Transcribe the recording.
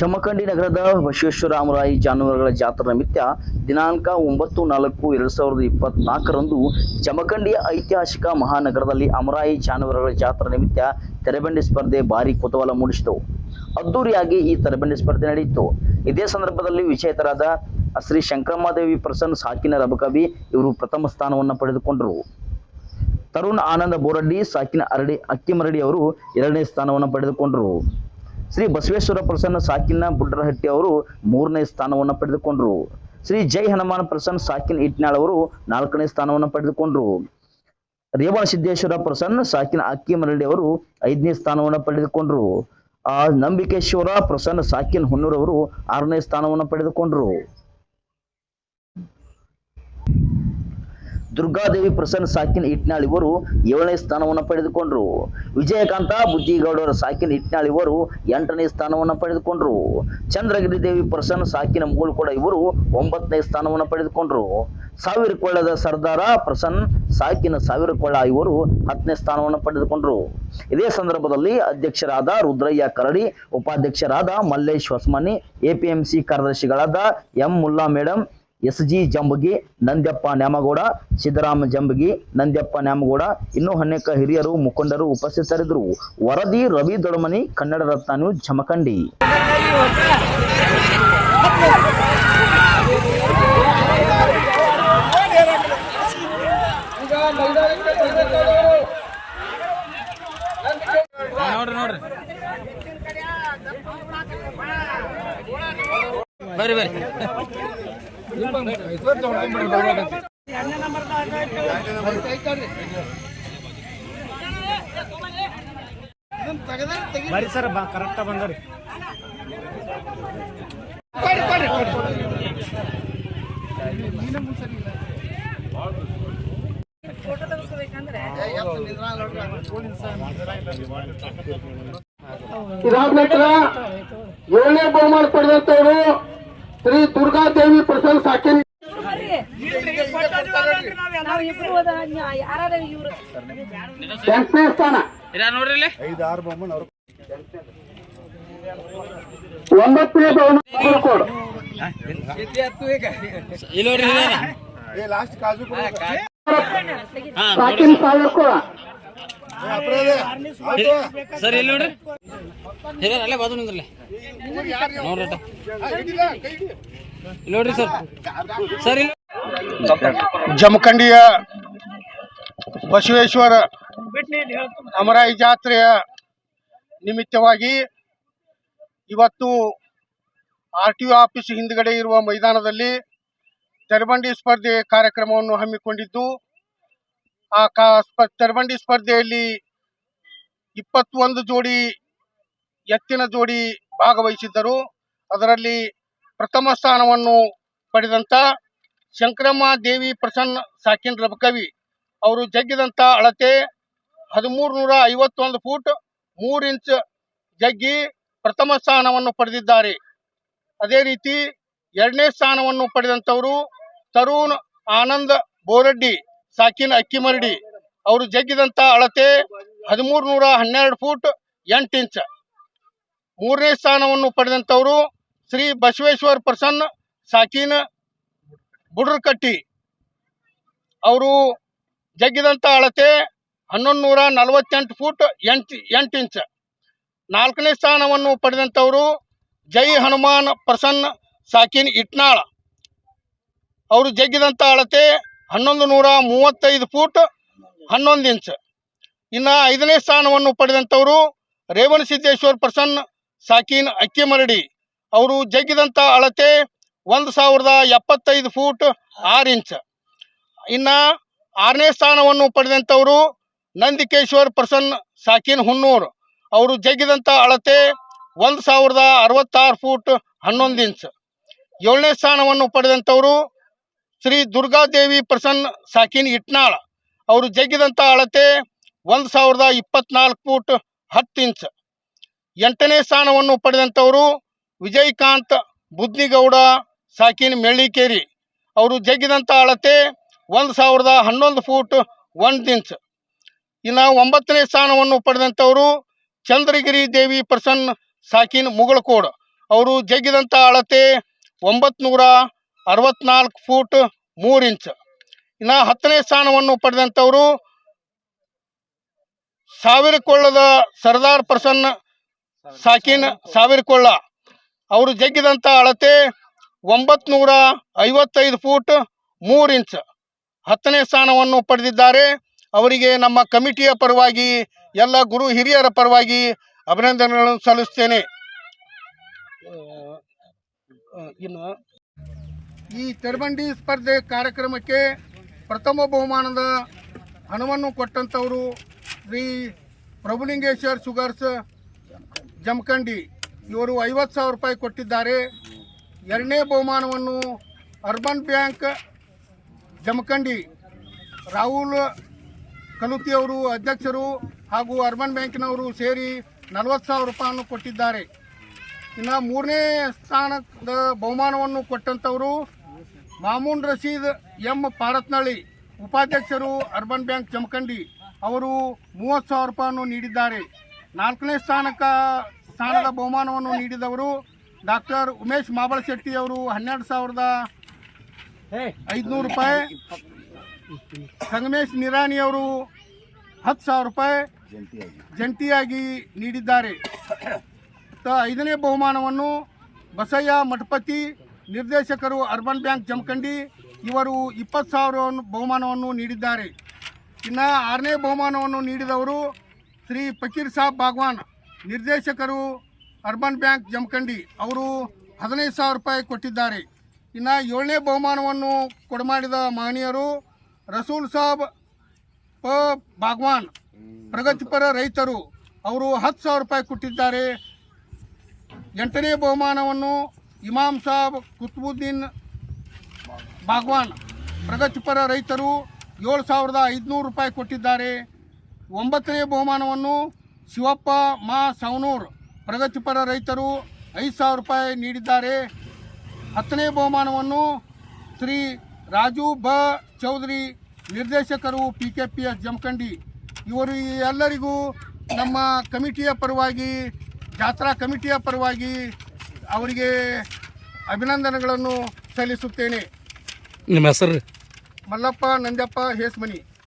ಜಮಖಂಡಿ ನಗರದ ಬಸವೇಶ್ವರ ಅಮರಾಯಿ ಜಾನುವಾರುಗಳ ಜಾತ್ರಾ ನಿಮಿತ್ತ ದಿನಾಂಕ ಒಂಬತ್ತು ನಾಲ್ಕು ಎರಡು ಸಾವಿರದ ಇಪ್ಪತ್ನಾಲ್ಕರಂದು ಜಮಖಂಡಿಯ ಐತಿಹಾಸಿಕ ಮಹಾನಗರದಲ್ಲಿ ಅಮರಾಯಿ ಜಾನುವಾರುಗಳ ಜಾತ್ರಾ ನಿಮಿತ್ತ ತೆರೆಬಂಡಿ ಸ್ಪರ್ಧೆ ಭಾರಿ ಕುತೂಹಲ ಮೂಡಿಸಿತು. ಅದ್ದೂರಿಯಾಗಿ ಈ ತೆರೆಬಂಡಿ ಸ್ಪರ್ಧೆ ನಡೆಯಿತು. ಇದೇ ಸಂದರ್ಭದಲ್ಲಿ ವಿಜೇತರಾದ ಶ್ರೀ ಶಂಕರಮ್ಮದೇವಿ ಪ್ರಸನ್ನ, ಸಾಕಿನ ರಬಕವಿ ಇವರು ಪ್ರಥಮ ಸ್ಥಾನವನ್ನು ಪಡೆದುಕೊಂಡರು. ತರುಣ್ ಆನಂದ ಬೋರಡ್ಡಿ, ಸಾಕಿನ ಅರಡಿ, ಅಕ್ಕಿಮರಡಿ ಅವರು ಎರಡನೇ ಸ್ಥಾನವನ್ನು ಪಡೆದುಕೊಂಡರು. ಶ್ರೀ ಬಸವೇಶ್ವರ ಪ್ರಸನ್ನ ಸಾಕಿನ ಬುಡ್ರಹಟ್ಟಿ ಅವರು ಮೂರನೇ ಸ್ಥಾನವನ್ನು ಪಡೆದುಕೊಂಡರು. ಶ್ರೀ ಜೈ ಹನುಮಾನ್ ಪ್ರಸನ್ನ ಸಾಕಿನ ಇಟ್ನಾಳ್ ಅವರು ನಾಲ್ಕನೇ ಸ್ಥಾನವನ್ನು ಪಡೆದುಕೊಂಡರು. ರೇವಣ ಸಿದ್ದೇಶ್ವರ ಪ್ರಸನ್ನ ಸಾಕಿನ ಅಕ್ಕಿ ಮರಳಿ ಅವರು ಐದನೇ ಸ್ಥಾನವನ್ನು ಪಡೆದುಕೊಂಡರು. ಆ ನಂಬಿಕೇಶ್ವರ ಪ್ರಸನ್ನ ಸಾಕಿನ ಹೊನ್ನೂರವರು ಆರನೇ ಸ್ಥಾನವನ್ನು ಪಡೆದುಕೊಂಡರು. ದುರ್ಗಾದೇವಿ ಪ್ರಸನ್ನ ಸಾಕಿನ ಇಟ್ನಾಳ್ ಇವರು ಏಳನೇ ಸ್ಥಾನವನ್ನು ಪಡೆದುಕೊಂಡರು. ವಿಜಯಕಾಂತ ಬುದ್ಧಿಗೌಡರ ಸಾಕಿನ ಇಟ್ನಾಳ್ ಇವರು ಎಂಟನೇ ಸ್ಥಾನವನ್ನು ಪಡೆದುಕೊಂಡರು. ಚಂದ್ರಗಿರಿ ದೇವಿ ಪ್ರಸನ್ನ ಸಾಕಿನ ಮೂಳ್ಕೊಡ ಇವರು ಒಂಬತ್ತನೇ ಸ್ಥಾನವನ್ನು ಪಡೆದುಕೊಂಡರು. ಸಾವಿರ ಕೊಳ್ಳದ ಸರ್ದಾರ ಪ್ರಸನ್ನ ಸಾಕಿನ ಸಾವಿರ ಕೊಳ್ಳ ಇವರು ಹತ್ತನೇ ಸ್ಥಾನವನ್ನು ಪಡೆದುಕೊಂಡರು. ಇದೇ ಸಂದರ್ಭದಲ್ಲಿ ಅಧ್ಯಕ್ಷರಾದ ರುದ್ರಯ್ಯ ಕರಡಿ, ಉಪಾಧ್ಯಕ್ಷರಾದ ಮಲ್ಲೇಶ್ ಹೊಸ್ಮನಿ, ಎಪಿಎಂಸಿ ಕಾರ್ಯದರ್ಶಿಗಳಾದ M Mulla madam S G Jambagi, Nandyappa Nyamagouda, Siddarama Jambagi, Nandyappa Nyamagouda, ಇನ್ನೂ ಅನೇಕ ಹಿರಿಯರು, ಮುಖಂಡರು ಉಪಸ್ಥಿತರಿದ್ದರು. ವರದಿ ರವಿ ದೊಡಮನಿ ಕನ್ನಡ ರತ್ನ ಜಮಖಂಡಿ. ಬರ್ರಿ ಬರ್ರಿ. ಬರಿ ಸರ್ ಬಾ ಕರೆಕ್ಟ್ ಬಂದರಿ ಇದಾದ ನಂತರ ಏಳನೇ ಬಹುಮಾನ ಪಡೆದಂತವರು ಶ್ರೀ ದುರ್ಗಾದೇವಿ ಇವ್ರು ಎಂಟನೇ ಸ್ಥಾನ. ಒಂಬತ್ತನೇ ಭವನ ಕೋಡ್ ಸಾಕಿನ ಸಾವಿರ ಕೊಡ ಸರ್ ಇಲ್ಲಿ ನೋಡ್ರಿ. ಹಿರಿಯರ್ ಅಲ್ಲೇ ಬಾಜು ನಿಂದ್ರಲ್ಲ. ನೋಡ್ರಿ ನೋಡ್ರಿ ಸರ್. ಸರ್ ಇಲ್ಲಿ ಜಮಖಂಡಿಯ ಬಸವೇಶ್ವರ ಅಮರಾಯಿ ಜಾತ್ರೆಯ ನಿಮಿತ್ತವಾಗಿ ಇವತ್ತು ಆರ್ ಟಿ ಒ ಆಫೀಸ್ ಹಿಂದ್ಗಡೆ ಇರುವ ಮೈದಾನದಲ್ಲಿ ತೆರಬಂಡಿ ಸ್ಪರ್ಧೆ ಕಾರ್ಯಕ್ರಮವನ್ನು ಹಮ್ಮಿಕೊಂಡಿದ್ದು. ಆ ಕಾ ತೆರಬಂಡಿ ಸ್ಪರ್ಧೆಯಲ್ಲಿ ಇಪ್ಪತ್ತೊಂದು ಜೋಡಿ ಎತ್ತಿನ ಜೋಡಿ ಭಾಗವಹಿಸಿದ್ದರು. ಅದರಲ್ಲಿ ಪ್ರಥಮ ಸ್ಥಾನವನ್ನು ಪಡೆದಂತ ಶಂಕರಮ್ಮ, ದೇವಿ, ಪ್ರಸನ್ನ ಸಾಕಿನ್ ರಬಕವಿ ಅವರು ಜಗ್ಗಿದಂತ ಅಳತೆ ಹದಿಮೂರು ನೂರ ಐವತ್ತೊಂದು ಫೂಟ್ ಮೂರು ಇಂಚ್ ಜಗ್ಗಿ ಪ್ರಥಮ ಸ್ಥಾನವನ್ನು ಪಡೆದಿದ್ದಾರೆ. ಅದೇ ರೀತಿ ಎರಡನೇ ಸ್ಥಾನವನ್ನು ಪಡೆದಂತವರು ತರುಣ್ ಆನಂದ್ ಬೋರಡ್ಡಿ ಸಾಕಿನ್ ಅಕ್ಕಿಮರಡಿ ಅವರು ಜಗ್ಗಿದಂತ ಅಳತೆ ಹದಿಮೂರು ನೂರ ಹನ್ನೆರಡು ಫೂಟ್ ಎಂಟು ಇಂಚ್. ಮೂರನೇ ಸ್ಥಾನವನ್ನು ಪಡೆದಂತವರು ಶ್ರೀ ಬಸವೇಶ್ವರ್ ಪ್ರಸನ್ನ ಸಾಕಿನ ಬುಡ್ರಕಟ್ಟಿ. ಅವರು ಜಗ್ಗಿದಂತ ಅಳತೆ ಹನ್ನೊಂದು ನೂರ ನಲವತ್ತೆಂಟು ಫೂಟ್ ಎಂಟು ಎಂಟು ಇಂಚ್. ನಾಲ್ಕನೇ ಸ್ಥಾನವನ್ನು ಪಡೆದಂಥವರು ಜೈ ಹನುಮಾನ್ ಪ್ರಸನ್ನ ಸಾಕಿನ ಇಟ್ನಾಳ. ಅವರು ಜಗ್ಗಿದಂತ ಅಳತೆ ಹನ್ನೊಂದು ನೂರ ಮೂವತ್ತೈದು ಫೂಟ್ ಹನ್ನೊಂದು ಇಂಚ್. ಇನ್ನು ಐದನೇ ಸ್ಥಾನವನ್ನು ಪಡೆದಂಥವರು ರೇವಣ ಸಿದ್ದೇಶ್ವರ್ ಪ್ರಸನ್ನ, ಸಾಕಿನ್ ಅಕ್ಕಿಮರಡಿ. ಅವರು ಜಗ್ಗಿದಂಥ ಅಳತೆ ಒಂದು ಸಾವಿರದ ಎಪ್ಪತ್ತೈದು ಫೂಟ್ ಆರು ಇಂಚ್. ಇನ್ನು ಆರನೇ ಸ್ಥಾನವನ್ನು ಪಡೆದಂಥವರು ನಂದಿಕೇಶ್ವರ್ ಪ್ರಸನ್ನ, ಸಾಕಿನ್ ಹುನ್ನೂರು. ಅವರು ಜಗ್ಗಿದಂಥ ಅಳತೆ ಒಂದು ಸಾವಿರದ ಅರವತ್ತಾರು ಫೂಟ್ ಹನ್ನೊಂದು ಇಂಚ್. ಏಳನೇ ಸ್ಥಾನವನ್ನು ಪಡೆದಂಥವರು ಶ್ರೀ ದುರ್ಗಾದೇವಿ ಪ್ರಸನ್ನ ಸಾಕಿನ್ ಇಟ್ನಾಳ ಅವರು ಜಗ್ಗಿದಂಥ ಅಳತೆ ಒಂದು ಸಾವಿರದ ಇಪ್ಪತ್ನಾಲ್ಕು ಫೂಟ್ ಹತ್ತು ಇಂಚ್. ಎಂಟನೇ ಸ್ಥಾನವನ್ನು ಪಡೆದಂಥವರು ವಿಜಯಕಾಂತ್ ಬುದ್ನಿಗೌಡ, ಸಾಕಿನ್ ಮೆಳ್ಳಿಕೇರಿ. ಅವರು ಜಗ್ಗಿದಂಥ ಅಳತೆ ಒಂದು ಸಾವಿರದ ಹನ್ನೊಂದು ಫೂಟ್ ಒಂದು ಇಂಚ್. ಇನ್ನು ಒಂಬತ್ತನೇ ಸ್ಥಾನವನ್ನು ಪಡೆದಂಥವರು ಚಂದ್ರಗಿರಿ ದೇವಿ ಪ್ರಸನ್ನ ಸಾಕಿನ್ ಮುಗಳಕೋಡ್. ಅವರು ಜಗ್ಗಿದಂಥ ಅಳತೆ ಒಂಬತ್ತು ನೂರ ಅರವತ್ನಾಲ್ಕು ಫೂಟ್ ಮೂರು ಇಂಚ್. ಇನ್ನು ಹತ್ತನೇ ಸ್ಥಾನವನ್ನು ಪಡೆದಂಥವರು ಸಾವಿರಕೊಳ್ಳದ ಸರ್ದಾರ್ ಪ್ರಸನ್ನ ಸಾಕಿನ್ ಸಾವಿರಕೊಳ್ಳ. ಅವರು ಜಗ್ಗಿದಂಥ ಅಳತೆ ಒಂಬತ್ತು ನೂರ ಐವತ್ತೈದು ಫೂಟ್ ಮೂರು ಇಂಚ್. ಹತ್ತನೇ ಸ್ಥಾನವನ್ನು ಪಡೆದಿದ್ದಾರೆ. ಅವರಿಗೆ ನಮ್ಮ ಕಮಿಟಿಯ ಪರವಾಗಿ, ಎಲ್ಲ ಗುರು ಹಿರಿಯರ ಪರವಾಗಿ ಅಭಿನಂದನೆಗಳನ್ನು ಸಲ್ಲಿಸ್ತೇನೆ. ಇನ್ನು ಈ ತೆರಬಂಡಿ ಸ್ಪರ್ಧೆ ಕಾರ್ಯಕ್ರಮಕ್ಕೆ ಪ್ರಥಮ ಬಹುಮಾನದ ಹಣವನ್ನು ಕೊಟ್ಟಂಥವರು ಶ್ರೀ ಪ್ರಭುಲಿಂಗೇಶ್ವರ್ ಶುಗರ್ಸ್ ಜಮಖಂಡಿ. ಇವರು ಐವತ್ತು ಸಾವಿರ ರೂಪಾಯಿ ಕೊಟ್ಟಿದ್ದಾರೆ. ಎರಡನೇ ಬಹುಮಾನವನ್ನು ಅರ್ಬನ್ ಬ್ಯಾಂಕ್ ಜಮಖಂಡಿ. ರಾಹುಲ್ ಕಲುತಿಯವರು ಅಧ್ಯಕ್ಷರು ಹಾಗೂ ಅರ್ಬನ್ ಬ್ಯಾಂಕಿನವರು ಸೇರಿ ನಲವತ್ತು ಸಾವಿರ ರೂಪಾಯಿಯನ್ನು ಕೊಟ್ಟಿದ್ದಾರೆ. ಇನ್ನು ಮೂರನೇ ಸ್ಥಾನದ ಬಹುಮಾನವನ್ನು ಕೊಟ್ಟಂಥವರು ಮಾಮೂನ್ ರಶೀದ್ ಎಂ ಪಾರತ್ನಳ್ಳಿ ಉಪಾಧ್ಯಕ್ಷರು ಅರ್ಬನ್ ಬ್ಯಾಂಕ್ ಚಮಕಂಡಿ ಅವರು ಮೂವತ್ತು ಸಾವಿರ ರೂಪಾಯಿಯನ್ನು ನೀಡಿದ್ದಾರೆ. ನಾಲ್ಕನೇ ಸ್ಥಾನಕ್ಕ ಸ್ಥಾನದ ಬಹುಮಾನವನ್ನು ನೀಡಿದವರು ಡಾಕ್ಟರ್ ಉಮೇಶ್ ಮಾಬಳ ಶೆಟ್ಟಿ ಅವರು ಹನ್ನೆರಡು ಸಾವಿರದ ಐದುನೂರು ರೂಪಾಯಿ. ಸಂಗಮೇಶ್ ನಿರಾಣಿ ಅವರು ಹತ್ತು ಸಾವಿರ ರೂಪಾಯಿ ಜಂಟಿಯಾಗಿ ನೀಡಿದ್ದಾರೆ. ಐದನೇ ಬಹುಮಾನವನ್ನು ಬಸಯ್ಯ ಮಠಪತಿ ನಿರ್ದೇಶಕರು ಅರ್ಬನ್ ಬ್ಯಾಂಕ್ ಜಮಖಂಡಿ ಇವರು ಇಪ್ಪತ್ತು ಸಾವಿರ ಬಹುಮಾನವನ್ನು ನೀಡಿದ್ದಾರೆ. ಇನ್ನು ಆರನೇ ಬಹುಮಾನವನ್ನು ನೀಡಿದವರು ಶ್ರೀ ಫಕೀರ್ ಸಾಬ್ ಬಾಗ್ವಾನ್. ನಿರ್ದೇಶಕರು ಅರ್ಬನ್ ಬ್ಯಾಂಕ್ ಜಮಖಂಡಿ ಅವರು ಹದಿನೈದು ಸಾವಿರ ರೂಪಾಯಿ ಕೊಟ್ಟಿದ್ದಾರೆ. ಇನ್ನು ಏಳನೇ ಬಹುಮಾನವನ್ನು ಕೊಡಮಾಡಿದ ಮಹನೀಯರು ರಸೂಲ್ ಸಾಬ್ ಪ ಬಾಗ್ವಾನ್. ಪ್ರಗತಿಪರ ರೈತರು ಅವರು ಹತ್ತು ಸಾವಿರ ರೂಪಾಯಿ ಕೊಟ್ಟಿದ್ದಾರೆ. ಎಂಟನೇ ಬಹುಮಾನವನ್ನು ಇಮಾಮ್ ಸಾಬ್ ಕುತ್ಬುದ್ದೀನ್ ಬಾಗ್ವಾನ್ ಪ್ರಗತಿಪರ ರೈತರು ಏಳು ಸಾವಿರದ ಐದುನೂರು ರೂಪಾಯಿ ಕೊಟ್ಟಿದ್ದಾರೆ. ಒಂಬತ್ತನೇ ಬಹುಮಾನವನ್ನು ಶಿವಪ್ಪ ಮಾ ಸವನೂರ್ ಪ್ರಗತಿಪರ ರೈತರು ಐದು ಸಾವಿರ ರೂಪಾಯಿ ನೀಡಿದ್ದಾರೆ. ಹತ್ತನೇ ಬಹುಮಾನವನ್ನು ಶ್ರೀ ರಾಜು ಬ ಚೌಧರಿ ನಿರ್ದೇಶಕರು P K P S Jamkhandi. ಇವರು ಎಲ್ಲರಿಗೂ ನಮ್ಮ ಕಮಿಟಿಯ ಪರವಾಗಿ ಜಾತ್ರಾ ಕಮಿಟಿಯ ಪರವಾಗಿ ಅವರಿಗೆ ಅಭಿನಂದನೆಗಳನ್ನು ಸಲ್ಲಿಸುತ್ತೇನೆ. ನಿಮ್ಮ ಹೆಸರು ಮಲ್ಲಪ್ಪ ನಂಜಪ್ಪ ಹೇಸ್ಮನಿ.